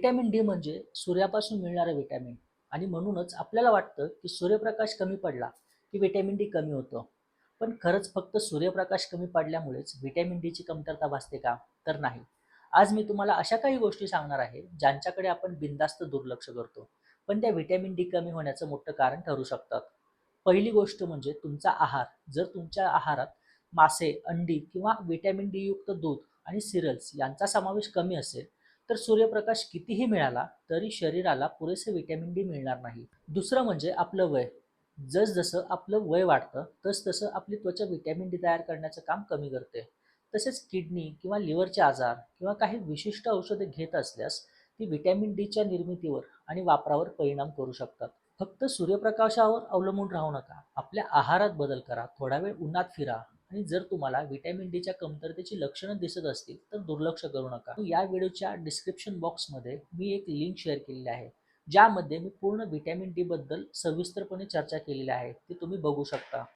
Vitamin D म्हणजे सूर्यापासून मिळणारं व्हिटॅमिन आणि म्हणूनच आपल्याला वाटतं की सूर्यप्रकाश कमी पडला की व्हिटॅमिन डी कमी होतं. पण खरंच फक्त सूर्यप्रकाश कमी पडल्यामुळेच व्हिटॅमिन डीची कमतरता भासते का? तर नाही. आज मी तुम्हाला अशा काही गोष्टी सांगणार आहे ज्यांच्याकडे आपण बिनधास्त दुर्लक्ष करतो. पण त्या व्हिटॅमिन डी कमी होण्याचं मोठं कारण ठरू शकतात. पहिली गोष्ट म्हणजे तुमचा आहार. जर तुमच्या आहारात मासे अंडी किंवा व्हिटॅमिन डी युक्त दूध आणि सिरल्स यांचा समावेश कमी असेल तर सूर्यप्रकाश कितीही मिळाला तरी शरीराला पुरेसे व्हिटॅमिन डी मिळणार नाही. दुसरं म्हणजे आपलं वय. जसजसं आपलं वय वाढतं तसतसं आपली त्वचा व्हिटॅमिन डी तयार करण्याचं काम कमी करते. तसेच किडनी किंवा लिव्हरचे आजार किंवा काही विशिष्ट औषधे घेत असल्यास ती व्हिटॅमिन डीच्या निर्मितीवर आणि वापरावर परिणाम करू शकतात. फक्त सूर्यप्रकाशावर अवलंबून राहू नका. आपल्या आहारात बदल करा. थोडा वेळ उन्हात फिरा. आणि जर तुम्हाला व्हिटॅमिन डीच्या कमतरतेची लक्षणं दिसत असतील तर दुर्लक्ष करू नका. या व्हिडिओच्या डिस्क्रिप्शन बॉक्समध्ये मी एक लिंक शेअर केलेली आहे ज्यामध्ये मी पूर्ण व्हिटॅमिन डी बद्दल सविस्तरपणे चर्चा केलेली आहे ती तुम्ही बघू शकता.